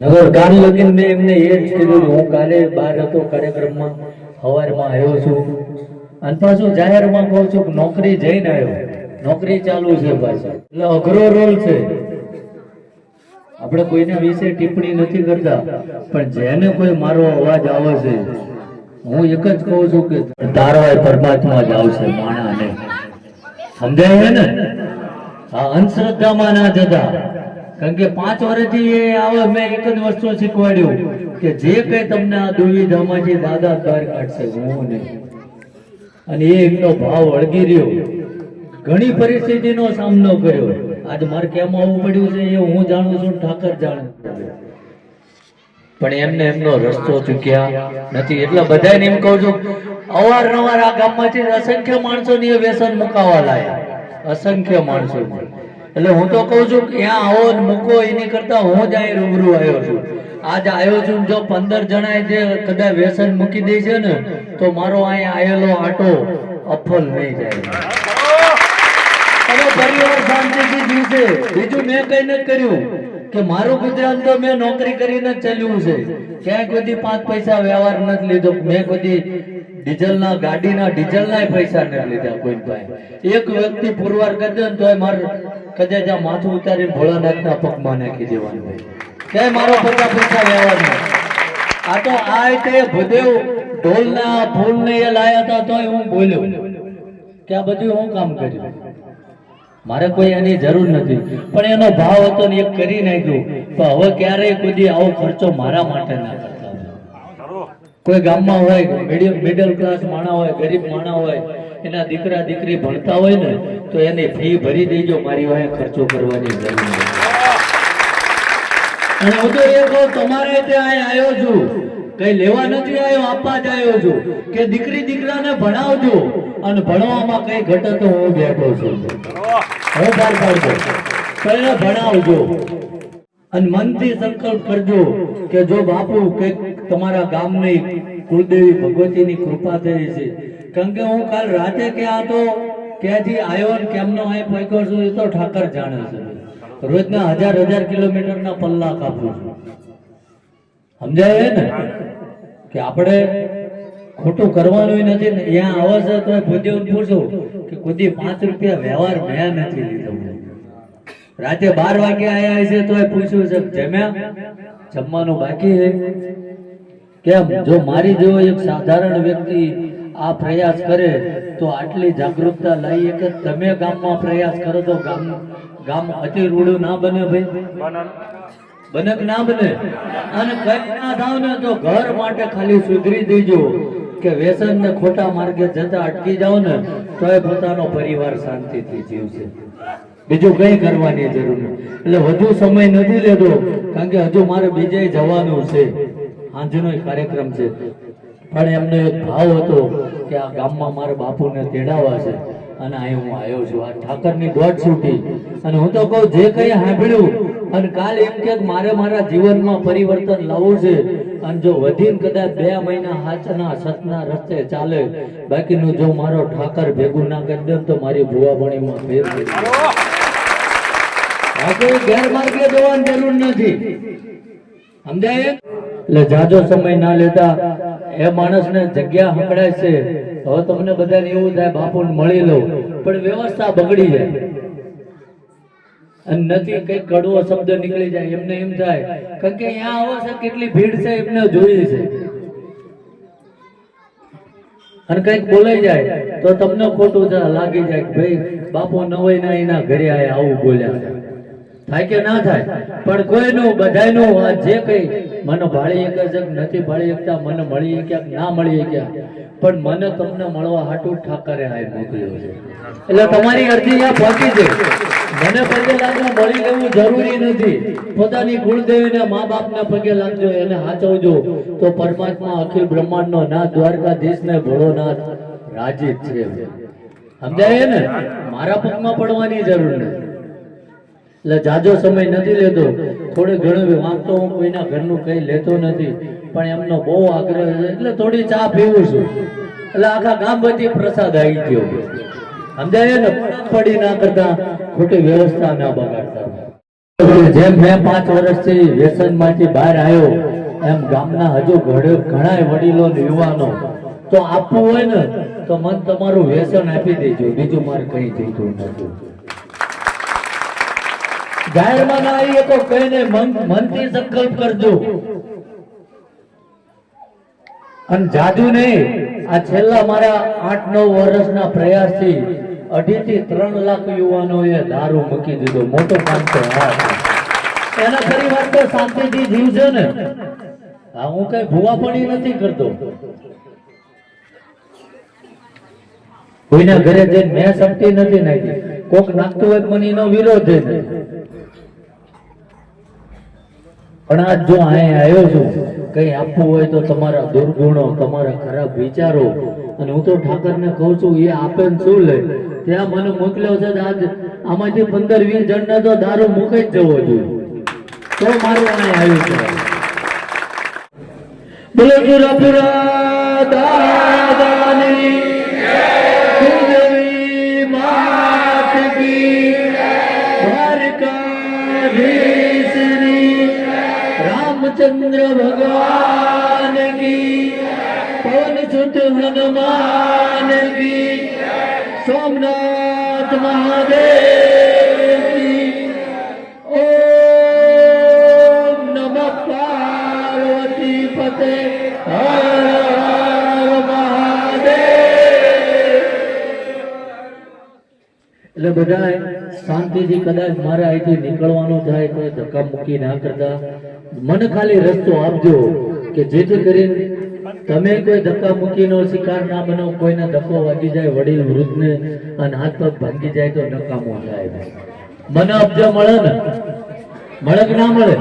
નગર કાલ આપણે કોઈના વિશે ટિપ્પણી નથી કરતા, પણ જેને કોઈ મારો અવાજ આવે છે, હું એક જ કહું છું કે તારો પરમાત્મા જ આવશે માણા ને સમજાય ને? આ અંધશ્રદ્ધામાં ના જતા. કારણ કે પાંચ વર્ષથી એ આવે મેં એક જ વસ્તુ શીખવાડ્યું કે જે કઈ તમને આ દુવિધામાંથી દાદા દ્વાર કાઢશે, હું નહીં. અને એ એમનો ભાવ વળગી રહ્યો. ઘણી પરિસ્થિતિનો સામનો કર્યો. આજ મારે કેમ આવવું પડ્યું છે એ હું જાણું છું, ઠાકર જાણે. પણ એમને એમનો રસ્તો ચૂક્યા નથી. એટલે બધાને એમ કહું છું, અવારનવાર આ ગામમાંથી અસંખ્ય માણસોની વ્યસન મુકાવા લાયા. અસંખ્ય માણસો. એટલે હું તો કહું છું કે ત્યાં આવો મૂકો, એની કરતા હું જ અહીં રૂબરૂ આવ્યો છું. આજ આવ્યો છું જો પંદર જણા જે કદાચ વ્યસન મૂકી દે છે ને, તો મારો અહીં આવેલો આટો અફલ નહીં જાય. અને પરિવાર શાંતિથી બીજું મેં કઈ નથી કર્યું કે મારું ગુજરાન તો મેં નોકરી કરીને ચાલ્યું છે. ક્યાંય કોઈ પાંચ પૈસા વ્યવહાર નથી લીધો. મેં કોઈ ડીઝલના ગાડીના ડીઝલના પૈસા નથી લીધા કોઈ ભાઈ. એક વ્યક્તિ પુરવાર કરી ને તોય મારે કદાચ આ માથું ઉતારીને ભોળાનાથના પગમાં નાખી દેવાનું હોય. ક્યાંય મારો પચાસ પૈસા વ્યવહાર આ તો આ તે ભદેવ ઢોલના, ફૂલને એ લાયા હતા તોય હું બોલ્યો. કે આ બધું હું કામ કર્યું? મારે કોઈ એની જરૂર નથી. પણ એનો ભાવ હતો ને એક કરી નાખ્યો. તો હવે ક્યારેય કોઈ આવો ખર્ચો મારા માટે ના કરતા કોઈ ગામમાં હોય મિડલ ક્લાસ માણા હોય, ગરીબ માણા હોય, એના દીકરા, દીકરી ભણતા હોય ને, તો એની ફી ભરી દેજો, મારી વાહે ખર્ચો કરવાની જરૂર અને હું તો એ કહું, તમારે ત્યાં આવ્યો છું. કઈ લેવા નથી આવ્યો, આપવા જ આવ્યો છું. કે દીકરી, દીકરાને ભણાવજો. અને ભણવામાં કઈ ઘટે તો હું બેઠો છું. હું બહાર પાડજો ભણાવજો. અને મનથી સંકલ્પ કરજો કે જો બાપુ કંઈક તમારા ગામની કુળદેવી ભગવતીની કૃપા થઈ છે. કારણ કે હું કાલ રાતે ક્યાં હતો, ક્યાંથી આવ્યો ને કેમનો અહીં પહોંચ્યો છું એ તો ઠાકર જાણે છે. રોજના હજાર હજાર કિલોમીટરના પલ્લા કાપું છું. સમજાય ને? કે આપણે ખોટું કરવાનું નથી ને ત્યાં આવે છે તો ભૂદેવ પૂછો કે કોઈ પાંચ રૂપિયા વ્યવહાર મેં નથી લીધો. રાતે બાર વાગે આયા છે તો પૂછ્યું છે, જમ્યા? જમવાનું બાકી છે? કેમ? જો મારી જેવો એક સાધારણ વ્યક્તિ આ પ્રયાસ કરે, તો આટલી જાગૃતતા લાવીએ કે તમે ગામમાં પ્રયાસ કરો તો ગામ ગામ અતિ રૂડું ના બને ભાઈ. બને કે ના બને. અને કઈ ના થાવ ને તો ઘર માટે ખાલી સુધરી દેજો. કે વ્યસન ને ખોટા માર્ગે જતા અટકી જાવ ને તો એ પોતાનો પરિવાર શાંતિથી જીવશે. બીજું કઈ કરવાની જરૂર નથી. એટલે વધુ સમય નથી લેતો, કારણ કે હજુ મારે બીજે જવાનું છે. સાંજનો કાર્યક્રમ છે. પણ એમનો એક ભાવ હતો કે આ ગામમાં મારે બાપુને તેડાવા છે. અને અહીં હું આવ્યો છું. આ ઠાકરની દોઢ છૂટી અને હું તો કહું, જે કઈ સાંભળ્યું, અને કાલ એમ કે મારે મારા જીવનમાં પરિવર્તન લાવવું છે. અને જો વધીને કદાચ બે મહિના હાચના સતના રસ્તે ચાલે, બાકીનું જો મારો ઠાકર ભેગું ના કરી દે તો મારી ભૂવાભણીમાં ફેર પડી જાય. આ કોઈ ગેરમાર્ગે જરૂર નથી. સમજાય? એટલે જાજો સમય ના લેતા એ માણસને જગ્યા હંકડાય છે. હવે તમને બધાને એવું થાય, બાપુને મળી લઉં. પણ વ્યવસ્થા બગડી જાય. અને નથી કઈ કડવો શબ્દ નીકળી જાય, એમને એમ થાય. કારણ કે અહીંયા આવો છે, કેટલી ભીડ છે, એમને જોઈ છે. અને કંઈક બોલાઈ જાય, તો તમને ખોટું લાગી જાય ભાઈ, બાપુ નવાઈ ના એના ઘરે આયા, આવું બોલ્યા. થાય કે ના થાય, પણ કોઈનું બધાનું જે કઈ, મને ભાળી એક જ નથી ભાળી એકતા મને મળી ક્યાંક ના મળી ક્યાં પણ મને તમને મળવા હાટુ ઠાકરે આ મોકલ્યો છે. એટલે તમારી અરજી આ પહોંચી છે. મને પગે લાગવું મળી લેવું જરૂરી નથી. પોતાની કુળદેવીને મા બાપને પગે લાગજો, એને હાચવજો. તો પરમાત્મા અખિલ બ્રહ્માંડનો ને ભોળોનાથ રાજી છે. સમજાય ને? મારા પગમાં પડવાની જરૂર નથી. એટલે જાજો સમય નથી લેતો. થોડું ઘણું વાંચતો હું, કોઈના ઘરનું કઈ લેતો નથી. પણ એમનો બહુ આગ્રહ છે. એટલે થોડી ચા પીવું છું. એટલે આખા ગામ બધી પ્રસાદ આવી ગયો. સમજાય ને? પડી ના કરતા ખોટી વ્યવસ્થા ના બગાડતા. જેમ મેં પાંચ વર્ષથી વ્યસનમાંથી બહાર આવ્યો, એમ ગામના હજુ ઘણા વડીલો યુવાનો. તો આપવું હોય ને, તો મન તમારું વ્યસન આપી દેજો. બીજું મારે કઈ જોઈતું નથી. જાહેરમાં ના આવીએ તો કહીને મન મનથી સંકલ્પ કરજો. અને જાદુ નહીં, આ છેલ્લા મારા આઠ નવ વર્ષના પ્રયાસથી અઢી થી ત્રણ લાખ યુવાનોએ દારૂ મૂકી દીધો. મોટો કામ છે. એના પરિવાર તો શાંતિથી જીવજો ને. હા હું કઈ ભૂવાપણી નથી કરતો. કોઈના ઘરે જઈને મેં શક્તિ નથી નાખી. કોક નાખતું હોય તો મને એનો વિરોધ છે. પણ આજ જો અહીં આવ્યો છું કઈ આપવું હોય તો તમારા દુર્ગુણો તમારા ખરાબ વિચારો અને હું તો ઠાકરને કહું છું એ આપે શું લે ત્યાં મને મોકલ્યો છે આજ આમાંથી પંદર વીસ જણને તો દારૂ મૂકી જ જવો જોઈએ તો મારું અહીં આવ્યું છે બોલો સુરપુરા દાદાની રામચંદ્ર ભગવાન કી પવન સુત હનુમાન કી સોમનાથ મહાદેવ કી ઓમ નમઃ પાર્વતી પતે હર એટલે બધાએ શાંતિથી કદાચ મારે અહીંથી નીકળવાનું થાય તો ધક્કા મૂકી ના કરતા. મને ખાલી રસ્તો આપજો કે જેથી કરીને તમે કોઈ ધક્કા મૂકીનો શિકાર ના બનો, કોઈને ધક્કો વાગી જાય વડીલ વૃદ્ધને અને હાથ પગ ભાંગી જાય તો નકામો જાય મને અબજો મળે ને મળે કે ના મળે.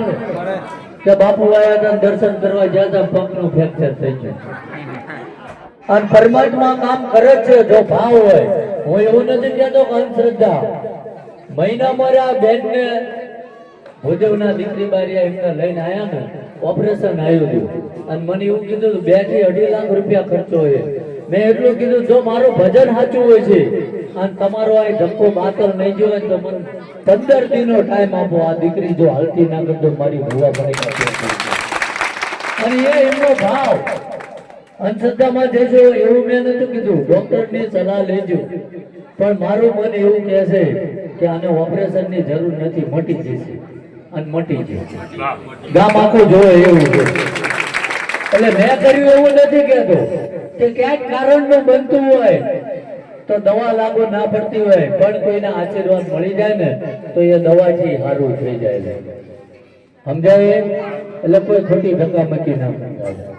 કે બાપુ આયા હતા દર્શન કરવા ગયા હતા, પગનું ફ્રેક્ચર થઈ ગયું. અને પરમાત્મા કામ કરે છે, જો ભાવ હોય. હું એવું નથી કહેતો અંધશ્રદ્ધા. મહિના મારા બેન ને ભુજવના દીકરી બારી એમને લઈને આયા ને, ઓપરેશન આવ્યું હતું અને મને એવું કીધું બેથી અઢી લાખ રૂપિયા ખર્ચો હોય મેં એટલું કીધું, જો મારું ભજન સાચું હોય છે, અને તમારો આ ધક્કો બાતલ નહીં જોયો તો મને પંદર દિનનો ટાઈમ આપો. આ દીકરી જો હાલતી ના કરતો, મારી ભૂવા ભરાઈ અને એ એમનો ભાવ અંધશ્રદ્ધામાં જજો, એવું મેં નથી કીધું. ડોક્ટરની સલાહ લેજો. પણ મારું મન એવું કહે છે કે આને ઓપરેશનની જરૂર નથી, મટી જશે. અને મટી જશે. ગામ આખું જોવે એવું છે. એટલે મેં કર્યું એવું નથી કહેતો કે ક્યાંક કારણનું બનતું હોય તો દવા લાગુ ના પડતી હોય, પણ કોઈના આશીર્વાદ મળી જાય ને, તો એ દવાથી સારું થઈ જાય છે. સમજાય એટલે કોઈ ખોટી ધક્કા મકી ના સમજાય